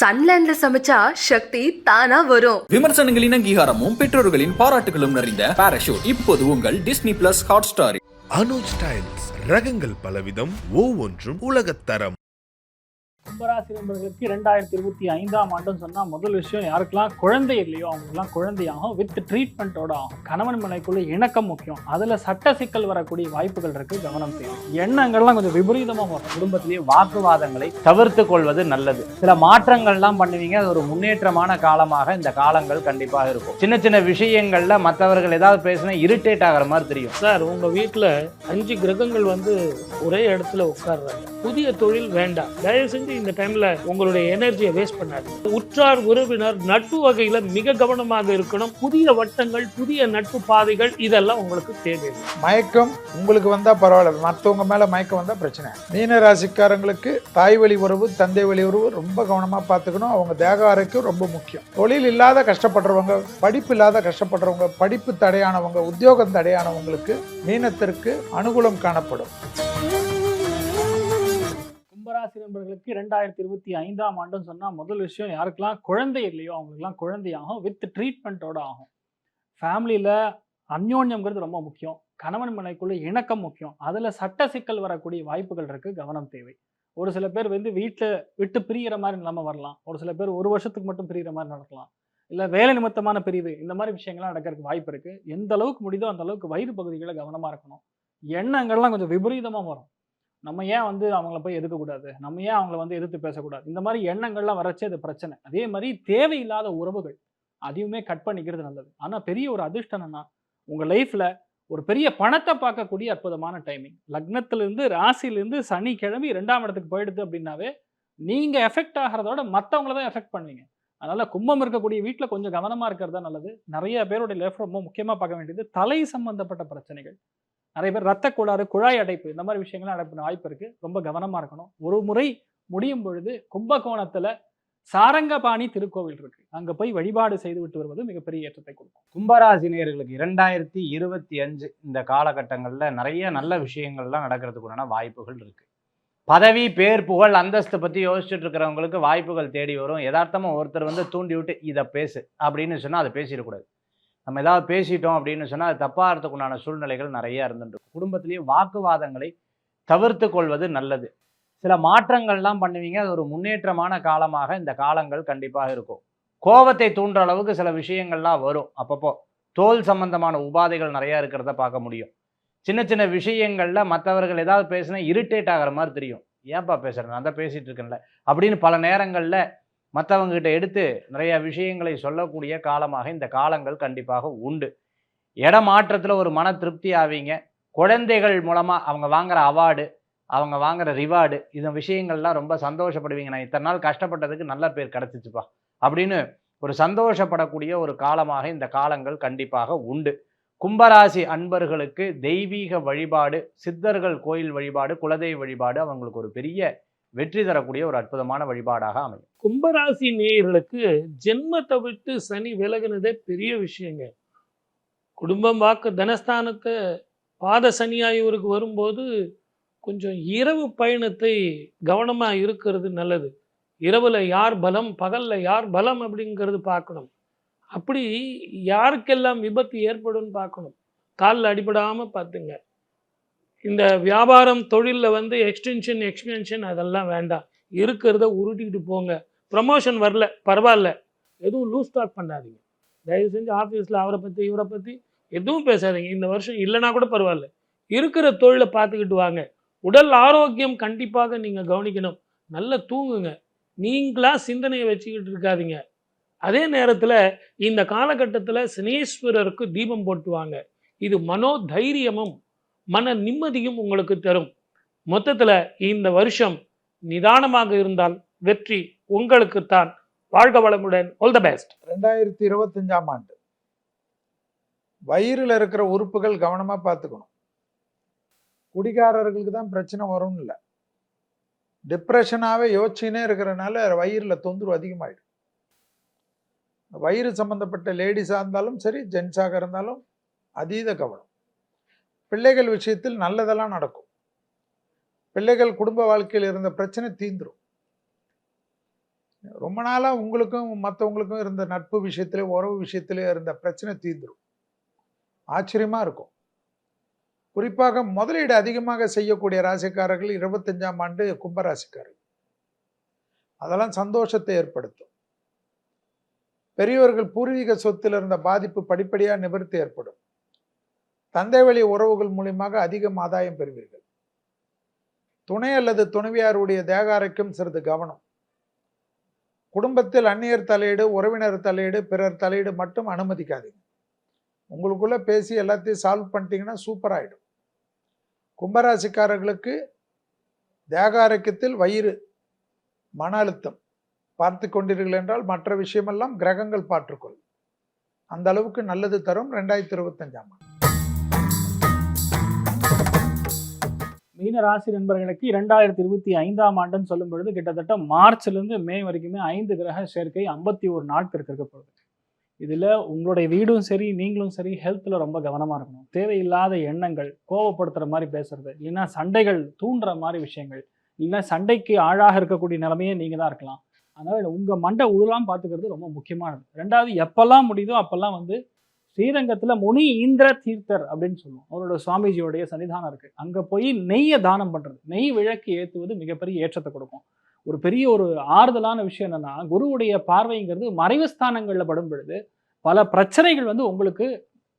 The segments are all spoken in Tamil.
சன்லேண்ட்ல சமைச்சா சக்தி தானா வரும். விமர்சனங்களின் அங்கீகாரமும் பெற்றோர்களின் பாராட்டுகளும் நிறைந்த பாராஷூட் இப்போது உங்கள் Disney Plus Hotstar Anuj styles ரகங்கள் பலவிதம் ஒவ்வொன்றும் உலகத்தரம். கும்பராசி நண்பர்களுக்கு ரெண்டாயிரத்தி இருபத்தி ஐந்தாம் ஆண்டுன்னு சொன்னா முதல் விஷயம் யாருக்கெல்லாம் குழந்தை இல்லையோ அவங்களுக்குலாம் குழந்தையாகும் வித் ட்ரீட்மெண்ட்டோட ஆகும். கணவன் மனைக்குள்ள இணக்கம் முக்கியம். அதுல சட்ட சிக்கல் வரக்கூடிய வாய்ப்புகள் இருக்கு கவனம் தேவை எண்ணங்கள்லாம் கொஞ்சம் விபரீதமாக வரும் குடும்பத்திலேயே வாக்குவாதங்களை தவிர்த்து கொள்வது நல்லது. சில மாற்றங்கள்லாம் பண்ணுவீங்க அது ஒரு முன்னேற்றமான காலமாக இந்த காலங்கள் கண்டிப்பாக இருக்கும். சின்ன சின்ன விஷயங்கள்ல மற்றவர்கள் ஏதாவது பேசினா இரிட்டேட் ஆகிற மாதிரி தெரியும். சார் உங்க வீட்டில் அஞ்சு கிரகங்கள் வந்து ஒரே இடத்துல உட்கார்றாங்க. புதிய தொழில் வேண்டாம். தயவு செஞ்சு இந்த டைம்ல உங்களுடைய எனர்ஜியை வேஸ்ட் பண்ணாது. உற்றார் உறவினர் நட்பு வகையில மிக கவனமாக இருக்கணும். புதிய வட்டங்கள் புதிய நட்பு பாதைகள் இதெல்லாம் உங்களுக்கு தேவை. மயக்கம் உங்களுக்கு வந்தா பரவாயில்ல. மற்றவங்க மேல மயக்கம் வந்தா பிரச்சனை. மீன ராசிக்காரங்களுக்கு தாய் வழி உறவு தந்தை வழி உறவு ரொம்ப கவனமா பார்த்துக்கணும். அவங்க தேக ஆரோக்கியம் ரொம்ப முக்கியம். தொழில் இல்லாத கஷ்டப்படுறவங்க படிப்பு இல்லாத கஷ்டப்படுறவங்க படிப்பு தடையானவங்க உத்தியோகம் தடையானவங்களுக்கு மீனத்திற்கு அனுகூலம் காணப்படும். ராசி நண்பர்களுக்கு ரெண்டாயிரத்தி இருபத்தி ஐந்தாம் ஆண்டுன்னு சொன்னால் முதல் விஷயம் யாருக்கெல்லாம்? குழந்தை இல்லையோ அவங்களுக்குலாம் குழந்தையாகும் வித் ட்ரீட்மெண்ட்டோட ஆகும். ஃபேமிலியில் அந்யோன்யம்ங்கிறது ரொம்ப முக்கியம். கணவன் மனைக்குள்ள இணக்கம் முக்கியம். அதில் சட்ட சிக்கல் வரக்கூடிய வாய்ப்புகள் இருக்குது கவனம் தேவை. ஒரு சில பேர் வந்து வீட்டில் விட்டு பிரியிற மாதிரி நிலைமை வரலாம். ஒரு சில பேர் ஒரு வருஷத்துக்கு மட்டும் பிரியிற மாதிரி நடக்கலாம். இல்லை வேலை நிமித்தமான பிரிவு இந்த மாதிரி விஷயங்கள்லாம் நடக்கிறதுக்கு வாய்ப்பு இருக்குது எந்த அளவுக்கு முடியுதோ அந்த அளவுக்கு வயிறு பகுதிகளை கவனமாக இருக்கணும். எண்ணங்கள்லாம் கொஞ்சம் விபரீதமாக வரும். நம்ம ஏன் வந்து அவங்கள போய் எதுக்கக்கூடாது நம்ம ஏன் அவங்கள வந்து எதிர்த்து பேசக்கூடாது? இந்த மாதிரி எண்ணங்கள்லாம் வரச்சே அது பிரச்சனை. அதே மாதிரி தேவையில்லாத உறவுகள் அதையுமே கட் பண்ணிக்கிறது நல்லது. ஆனால் பெரிய ஒரு அதிர்ஷ்டம் என்னன்னா உங்கள் லைஃப்பில் ஒரு பெரிய பணத்தை பார்க்கக்கூடிய அற்புதமான டைமிங் லக்னத்திலிருந்து ராசியிலேருந்து சனிக்கிழமை ரெண்டாம் இடத்துக்கு போயிடுது அப்படின்னாவே நீங்கள் எஃபெக்ட் ஆகிறதோட மற்றவங்கள தான் எஃபெக்ட் பண்ணுவீங்க. அதனால் கும்பம் இருக்கக்கூடிய வீட்டில் கொஞ்சம் கவனமாக இருக்கிறது தான் நல்லது. நிறைய பேருடைய லைஃப் ரொம்ப முக்கியமாக பார்க்க வேண்டியது தலை சம்பந்தப்பட்ட பிரச்சனைகள். நிறைய பேர் ரத்த கோளாறு குழாய் அடைப்பு இந்த மாதிரி விஷயங்கள்லாம் அடைப்பு வாய்ப்பு இருக்குது ரொம்ப கவனமாக இருக்கணும். ஒரு முறை முடியும் பொழுது கும்பகோணத்தில் சாரங்கபாணி திருக்கோவில் இருக்கு. அங்க போய் வழிபாடு செய்து விட்டு வருவது மிகப்பெரிய ஏற்றத்தை கொடுக்கும். கும்பராசி நேர்களுக்கு இரண்டாயிரத்தி இருபத்தி அஞ்சு இந்த காலகட்டங்களில் நிறைய நல்ல விஷயங்கள்லாம் நடக்கிறதுக்குண்டான வாய்ப்புகள் இருக்கு. பதவி பேர் புகழ் அந்தஸ்து பற்றி யோசிச்சுட்டு இருக்கிறவங்களுக்கு வாய்ப்புகள் தேடி வரும். யதார்த்தமாக ஒருத்தர் வந்து தூண்டி விட்டு இதை பேசு அப்படின்னு சொன்னால் அதை பேசிடக்கூடாது. நம்ம ஏதாவது பேசிட்டோம் அப்படின்னு சொன்னால் அது தப்பாக உண்டான சூழ்நிலைகள் நிறைய இருந்துட்டு குடும்பத்திலையும் வாக்குவாதங்களை தவிர்த்து கொள்வது நல்லது. சில மாற்றங்கள்லாம் பண்ணுவீங்க அது ஒரு முன்னேற்றமான காலமாக இந்த காலங்கள் கண்டிப்பாக இருக்கும். கோபத்தை தூண்டுற அளவுக்கு சில விஷயங்கள்லாம் வரும். அப்பப்போ தோல் சம்பந்தமான உபாதைகள் நிறையா இருக்கிறத பார்க்க முடியும். சின்ன சின்ன விஷயங்களில் மற்றவர்கள் ஏதாவது பேசினா இரிட்டேட் ஆகிற மாதிரி தெரியும். ஏன்பா பேசுகிறேன் நான் தான் பேசிகிட்டு இருக்கேன்ல. அப்படின்னு பல நேரங்களில் மற்றவங்ககிட்ட எடுத்து நிறைய விஷயங்களை சொல்லக்கூடிய காலமாக இந்த காலங்கள் கண்டிப்பாக உண்டு. இடமாற்றத்தில் ஒரு மன திருப்தி ஆவீங்க. குழந்தைகள் மூலமாக அவங்க வாங்குற அவார்டு அவங்க வாங்குற ரிவார்டு இந்த விஷயங்கள்லாம் ரொம்ப சந்தோஷப்படுவீங்க. நான் இத்தனை நாள் கஷ்டப்பட்டதுக்கு நல்ல பேர் கிடச்சிச்சுப்பா. அப்படின்னு ஒரு சந்தோஷப்படக்கூடிய ஒரு காலமாக இந்த காலங்கள் கண்டிப்பாக உண்டு. கும்பராசி அன்பர்களுக்கு தெய்வீக வழிபாடு சித்தர்கள் கோயில் வழிபாடு குலதெய்வ வழிபாடு அவங்களுக்கு ஒரு பெரிய வெற்றி தரக்கூடிய ஒரு அற்புதமான வழிபாடாக அமையும். கும்பராசி நேயர்களுக்கு ஜென்மத்தை விட்டு சனி விலகுனதே பெரிய விஷயங்க. குடும்பம் வாக்கு தனஸ்தானத்தை பாத சனியா இவருக்கு வரும்போது கொஞ்சம் இரவு பயணத்தை கவனமாக இருக்கிறது நல்லது. இரவில் யார் பலம் பகலில் யார் பலம் அப்படிங்கிறது பார்க்கணும். அப்படி யாருக்கெல்லாம் விபத்து ஏற்படும் பார்க்கணும். காலில் அடிபடாமல் பார்த்துங்க. இந்த வியாபாரம் தொழிலில் வந்து எக்ஸ்டென்ஷன் எக்ஸ்பென்ஷன் அதெல்லாம் வேண்டாம். இருக்கிறத உருட்டிக்கிட்டு போங்க. ப்ரமோஷன் வரல பரவாயில்ல. எதுவும் லூஸ் ஸ்டாக் பண்ணாதீங்க. தயவு செஞ்சு ஆஃபீஸில் அவரை பற்றி இவரை பற்றி எதுவும் பேசாதீங்க. இந்த வருஷம் இல்லைனா கூட பரவாயில்ல. இருக்கிற தொழிலை பார்த்துக்கிட்டு வாங்க. உடல் ஆரோக்கியம் கண்டிப்பாக நீங்கள் கவனிக்கணும். நல்லா தூங்குங்க. நீங்களா சிந்தனையை வச்சுக்கிட்டு இருக்காதீங்க. அதே நேரத்தில் இந்த காலகட்டத்தில் சனீஸ்வரருக்கு தீபம் போட்டுவாங்க. இது மனோ தைரியமும் மன நிம்மதியும் உங்களுக்கு தரும். மொத்தத்தில் இந்த வருஷம் நிதானமாக இருந்தால் வெற்றி உங்களுக்குத்தான். வாழ்க வளமுடன். ஆல் த பெஸ்ட் ரெண்டாயிரத்தி இருபத்தஞ்சாம் ஆண்டு. வயிறில் இருக்கிற உறுப்புகள் கவனமாக பார்த்துக்கணும். குடிகாரர்களுக்கு தான் பிரச்சனை வரும்னு இல்லை. டிப்ரெஷனாகவே யோசிச்சுனே இருக்கிறனால வயிறில் தொந்தரவு அதிகமாயிடும். வயிறு சம்மந்தப்பட்ட லேடிஸாக இருந்தாலும் சரி ஜென்ஸாக இருந்தாலும் அதீத கவனம். பிள்ளைகள் விஷயத்தில் நல்லதெல்லாம் நடக்கும். பிள்ளைகள் குடும்ப வாழ்க்கையில் இருந்த பிரச்சனை தீந்துடும் ரொம்ப நாளாக உங்களுக்கும் மற்றவங்களுக்கும் இருந்த நட்பு விஷயத்திலே உறவு விஷயத்திலே இருந்த பிரச்சனை தீந்துடும் ஆச்சரியமாக இருக்கும். குறிப்பாக முதலீடு அதிகமாக செய்யக்கூடிய ராசிக்காரர்கள் இருபத்தஞ்சாம் ஆண்டு கும்பராசிக்காரர்கள். அதெல்லாம் சந்தோஷத்தை ஏற்படுத்தும். பெரியவர்கள் பூர்வீக சொத்தில் இருந்த பாதிப்பு படிப்படியாக நிவர்த்தி ஏற்படும். தந்தை வழி உறவுகள் மூலியமாக அதிகம் ஆதாயம் பெறுவீர்கள். துணை அல்லது துணைவியாருடைய தேகாரைக்கும் சிறிது கவனம். குடும்பத்தில் அந்நியர் தலையீடு உறவினர் தலையீடு பிறர் தலையீடு மட்டும் அனுமதிக்காதீங்க. உங்களுக்குள்ளே பேசி எல்லாத்தையும் சால்வ் பண்ணிட்டீங்கன்னா சூப்பர் ஆகிடும் கும்பராசிக்காரர்களுக்கு தேகாரக்கத்தில் வயிறு மன அழுத்தம். பார்த்து கொண்டீர்கள் என்றால் மற்ற விஷயமெல்லாம் கிரகங்கள் பார்த்துக்கொள். அந்த அளவுக்கு நல்லது தரும் ரெண்டாயிரத்தி இருபத்தஞ்சாம் ஆண்டு. மீன ராசி நண்பர்களுக்கு இரண்டாயிரத்தி இருபத்தி ஐந்தாம் ஆண்டுன்னு சொல்லும் பொழுது கிட்டத்தட்ட மார்ச்லேருந்து மே வரைக்குமே ஐந்து கிரக சேர்க்கை ஐம்பத்தி ஒரு நாட்களுக்கு இருக்க போகுது. உங்களுடைய வீடும் சரி நீங்களும் சரி ஹெல்த்தில் ரொம்ப கவனமாக இருக்கணும். தேவையில்லாத எண்ணங்கள் கோவப்படுத்துகிற மாதிரி பேசுறது இல்லைன்னா சண்டைகள் தூண்டுற மாதிரி விஷயங்கள் இல்லைன்னா சண்டைக்கு ஆழாக இருக்கக்கூடிய நிலைமையே நீங்கள் தான் இருக்கலாம். அதனால் உங்கள் மண்டை உருளாம் பார்த்துக்கிறது ரொம்ப முக்கியமானது. ரெண்டாவது எப்போல்லாம் முடியுதோ அப்போல்லாம் வந்து ஸ்ரீரங்கத்தில் முனி இந்திர தீர்த்தர் அப்படின்னு சொல்லுவோம். அவரோட சுவாமிஜியோடைய சன்னிதானம் இருக்குது அங்கே போய் நெய்யை தானம் பண்ணுறது நெய் விளக்கு ஏற்றுவது மிகப்பெரிய ஏற்றத்தை கொடுக்கும். ஒரு பெரிய ஒரு ஆறுதலான விஷயம் என்னென்னா குருவுடைய பார்வைங்கிறது மறைவு ஸ்தானங்களில் படும் பொழுது பல பிரச்சனைகள் வந்து உங்களுக்கு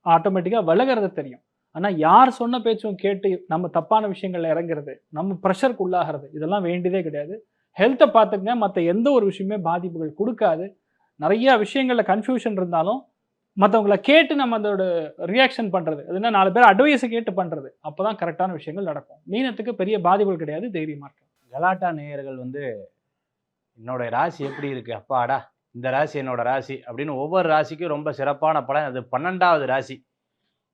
ஆட்டோமேட்டிக்காக விலகிறது தெரியும். ஆனால் யார் சொன்ன பேச்சும் கேட்டு நம்ம தப்பான விஷயங்களில் இறங்குறது நம்ம ப்ரெஷருக்கு உள்ளாகிறது இதெல்லாம் வேண்டியதே கிடையாது. ஹெல்த்தை பார்த்துங்க மற்ற எந்த ஒரு விஷயமே பாதிப்புகள் கொடுக்காது. நிறையா விஷயங்களில் கன்ஃபியூஷன் இருந்தாலும் மற்றவங்கள கேட்டு நம்ம அதோட ரியாக்ஷன் பண்ணுறது அதுனா என்ன நாலு பேர் அட்வைஸை கேட்டு பண்ணுறது அப்போ தான் கரெக்டான விஷயங்கள் நடக்கும். மீனத்துக்கு பெரிய பாதிப்புகள் கிடையாது தைரியமாக இருக்கும் கலாட்டா நேயர்கள் வந்து என்னோட ராசி எப்படி இருக்குது அப்பாடா இந்த ராசி என்னோட ராசி அப்படின்னு ஒவ்வொரு ராசிக்கும் ரொம்ப சிறப்பான பலன். அது பன்னெண்டாவது ராசி.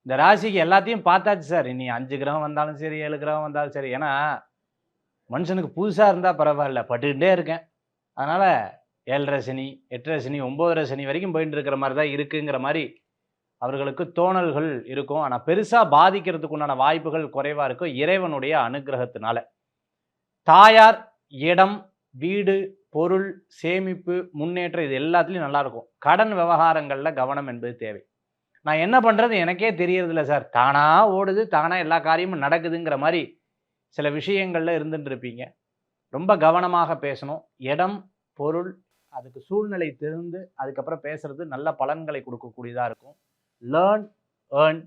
இந்த ராசிக்கு எல்லாத்தையும் பார்த்தாச்சு சார். இனி அஞ்சு கிரகம் வந்தாலும் சரி ஏழு கிரகம் வந்தாலும் சரி. ஏன்னா மனுஷனுக்கு புதுசாக இருந்தால் பரவாயில்ல. பட்டுக்கிட்டே இருக்கேன். அதனால் ஏழரை சனி எட்டரை சனி ஒம்போதரை சனி வரைக்கும் போயிட்டு இருக்கிற மாதிரி தான் இருக்குங்கிற மாதிரி அவர்களுக்கு தோணல்கள் இருக்கும். ஆனால் பெருசாக பாதிக்கிறதுக்கு உண்டான வாய்ப்புகள் குறைவாக இருக்கும் இறைவனுடைய அனுகிரகத்தினால. தாயார் இடம் வீடு பொருள் சேமிப்பு முன்னேற்றம் இது எல்லாத்துலேயும் நல்லாயிருக்கும் கடன் விவகாரங்களில் கவனம் என்பது தேவை. நான் என்ன பண்ணுறது எனக்கே தெரியறதில்ல சார். தானாக ஓடுது தானாக எல்லா காரியமும் நடக்குதுங்கிற மாதிரி சில விஷயங்களில் இருந்துட்டு இருப்பீங்க. ரொம்ப கவனமாக பேசணும். இடம் பொருள் அதுக்கு சூழ்நிலை தெரிந்து அதுக்கப்புறம் பேசுறது நல்ல பலன்களை கொடுக்கக்கூடியதாக இருக்கும். லேர்ன் ஏர்ன்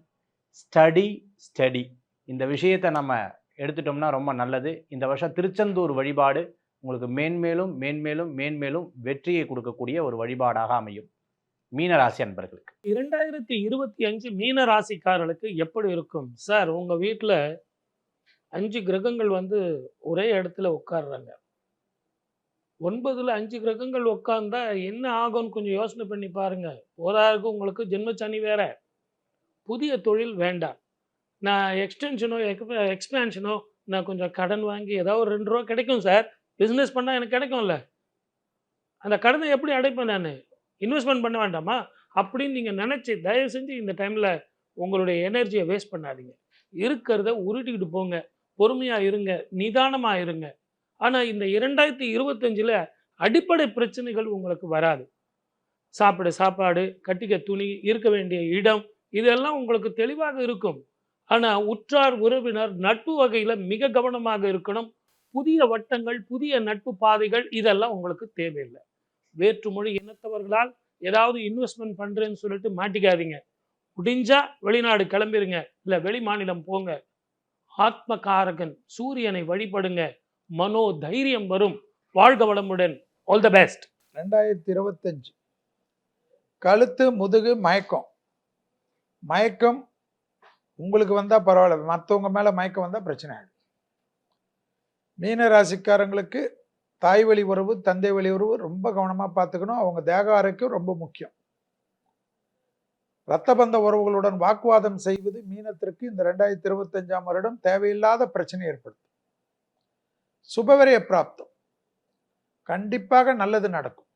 ஸ்டடி ஸ்டடி இந்த விஷயத்தை நம்ம எடுத்துட்டோம்னா ரொம்ப நல்லது. இந்த வருஷம் திருச்செந்தூர் வழிபாடு உங்களுக்கு மேன்மேலும் மேன்மேலும் மேன்மேலும் வெற்றியை கொடுக்கக்கூடிய ஒரு வழிபாடாக அமையும். மீனராசி அன்பர்களுக்கு. இரண்டாயிரத்தி இருபத்தி அஞ்சு மீன ராசிக்காரர்களுக்கு எப்படி இருக்கும்? சார் உங்கள் வீட்டில் அஞ்சு கிரகங்கள் வந்து ஒரே இடத்துல உட்கார்றாங்க. ஒன்பதில் அஞ்சு கிரகங்கள் உட்காந்தா என்ன ஆகும்னு கொஞ்சம் யோசனை பண்ணி பாருங்கள் போதாருக்கு உங்களுக்கு ஜென்மச்சனி வேற. புதிய தொழில் வேண்டாம். நான் எக்ஸ்டென்ஷனோ எக்ஸ்பேன்ஷனோ நான் கொஞ்சம் கடன் வாங்கி ஏதாவது ஒரு ரெண்டு ரூபா கிடைக்கும் சார். பிஸ்னஸ் பண்ணால் எனக்கு கிடைக்கும்ல. அந்த கடனை எப்படி அடைப்பேன் நான்? இன்வெஸ்ட்மெண்ட் பண்ண வேண்டாமா? அப்படின்னு நீங்கள் நினச்சி தயவு செஞ்சு இந்த டைமில் உங்களுடைய எனர்ஜியை வேஸ்ட் பண்ணாதீங்க. இருக்கிறத உருட்டிக்கிட்டு போங்க. பொறுமையாக இருங்க. நிதானமாக இருங்க. ஆனால் இந்த இரண்டாயிரத்தி இருபத்தஞ்சில் அடிப்படை பிரச்சனைகள் உங்களுக்கு வராது. சாப்பிட சாப்பாடு கட்டிக்க துணி இருக்க வேண்டிய இடம் இதெல்லாம் உங்களுக்கு தெளிவாக இருக்கும். ஆனால் உற்றார் உறவினர் நட்பு வகையில் மிக கவனமாக இருக்கணும். புதிய வட்டங்கள் புதிய நட்பு பாதைகள் இதெல்லாம் உங்களுக்கு தேவையில்லை. வேற்றுமொழி இனத்தவர்களால் ஏதாவது இன்வெஸ்ட்மெண்ட் பண்ணுறேன்னு சொல்லிட்டு மாட்டிக்காதீங்க. முடிஞ்சா வெளிநாடு கிளம்பிருங்க. இல்லை வெளி மாநிலம் போங்க. ஆத்மகாரகன் சூரியனை வழிபடுங்க. மனோ தைரியம் வரும். வாழ்க வளமுடன். ஆல் த பெஸ்ட் ரெண்டாயிரத்தி இருபத்தஞ்சு. கழுத்து முதுகு மயக்கம். மயக்கம் உங்களுக்கு வந்தால் பரவாயில்ல. மற்றவங்க மேலே மயக்கம் வந்தால் பிரச்சனை ஆகிடும் மீன ராசிக்காரங்களுக்கு தாய் வழி உறவு தந்தை வழி உறவு ரொம்ப கவனமாக பார்த்துக்கணும். அவங்க தேக ஆரோக்கியம் ரொம்ப முக்கியம். இரத்த பந்த உறவுகளுடன் வாக்குவாதம் செய்வது மீனத்திற்கு இந்த ரெண்டாயிரத்தி இருபத்தஞ்சாம் வருடம் தேவையில்லாத பிரச்சனை ஏற்படுத்தும். சுபவரிய பிராப்தம் கண்டிப்பாக நல்லது நடக்கும்.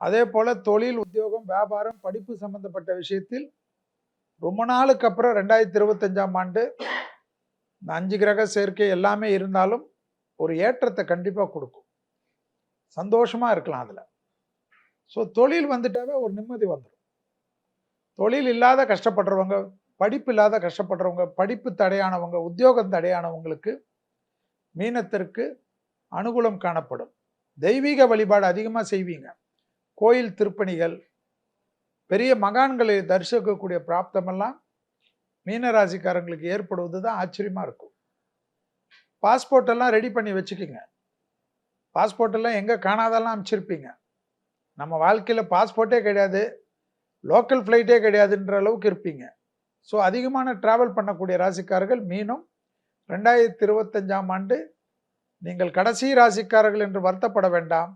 அதே போல் தொழில் உத்தியோகம் வியாபாரம் படிப்பு சம்பந்தப்பட்ட விஷயத்தில் ரொம்ப நாளுக்கு அப்புறம் ரெண்டாயிரத்தி இருபத்தஞ்சாம் ஆண்டு இந்த அஞ்சு கிரக சேர்க்கை எல்லாமே இருந்தாலும் ஒரு ஏற்றத்தை கண்டிப்பாக கொடுக்கும். சந்தோஷமாக இருக்கலாம் அதில். ஸோ தொழில் வந்துட்டாவே ஒரு நிம்மதி வந்துடும் தொழில் இல்லாத கஷ்டப்படுறவங்க படிப்பு இல்லாத கஷ்டப்படுறவங்க படிப்பு தடையானவங்க உத்தியோகம் தடையானவங்களுக்கு மீனத்திற்கு அனுகூலம் காணப்படும். தெய்வீக வழிபாடு அதிகமாக செய்வீங்க. கோயில் திருப்பணிகள் பெரிய மகான்களை தரிசிக்கக்கூடிய பிராப்தமெல்லாம் மீனராசிக்காரங்களுக்கு ஏற்படுவது தான் ஆச்சரியமாக இருக்கும். பாஸ்போர்ட்டெல்லாம் ரெடி பண்ணி வச்சுக்கோங்க. பாஸ்போர்ட் எல்லாம் எங்கே காணாதெல்லாம் அனுப்பிச்சிருப்பீங்க. நம்ம வாழ்க்கையில் பாஸ்போர்ட்டே கிடையாது லோக்கல் ஃப்ளைட்டே கிடையாதுன்ற அளவுக்கு இருப்பீங்க. ஸோ அதிகமான ட்ராவல் பண்ணக்கூடிய ராசிக்காரர்கள் மீனும் ரெண்டாயிரத்தி இருபத்தஞ்சாம் ஆண்டு நீங்கள் கடைசி ராசிக்காரர்கள் என்று வருத்தப்பட வேண்டாம்.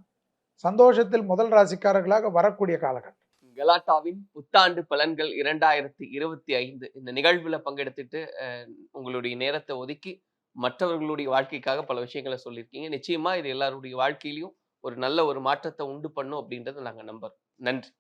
சந்தோஷத்தில் முதல் ராசிக்காரர்களாக வரக்கூடிய காலகட்டம். கலாட்டாவின் புத்தாண்டு பலன்கள் இரண்டாயிரத்தி இருபத்தி ஐந்து. இந்த நிகழ்வில் பங்கெடுத்துட்டு உங்களுடைய நேரத்தை ஒதுக்கி மற்றவர்களுடைய வாழ்க்கைக்காக பல விஷயங்களை சொல்லியிருக்கீங்க. நிச்சயமா இது எல்லாருடைய வாழ்க்கையிலையும் ஒரு நல்ல ஒரு மாற்றத்தை உண்டு பண்ணும் அப்படின்றத நாங்கள் நம்புறோம். நன்றி.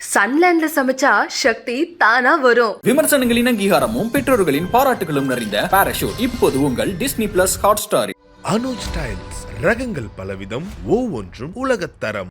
சன்லேண்ட்ல சமைச்சா சக்தி தானா வரும். விமர்சனங்களின் அங்கீகாரமும் பெற்றோர்களின் பாராட்டுகளும் நிறைந்த பாராஷூட் இப்போது உங்கள் Disney Plus Hotstar Anuj tiles ரகங்கள் பலவிதம் ஒவ்வொன்றும் உலகத்தரம்.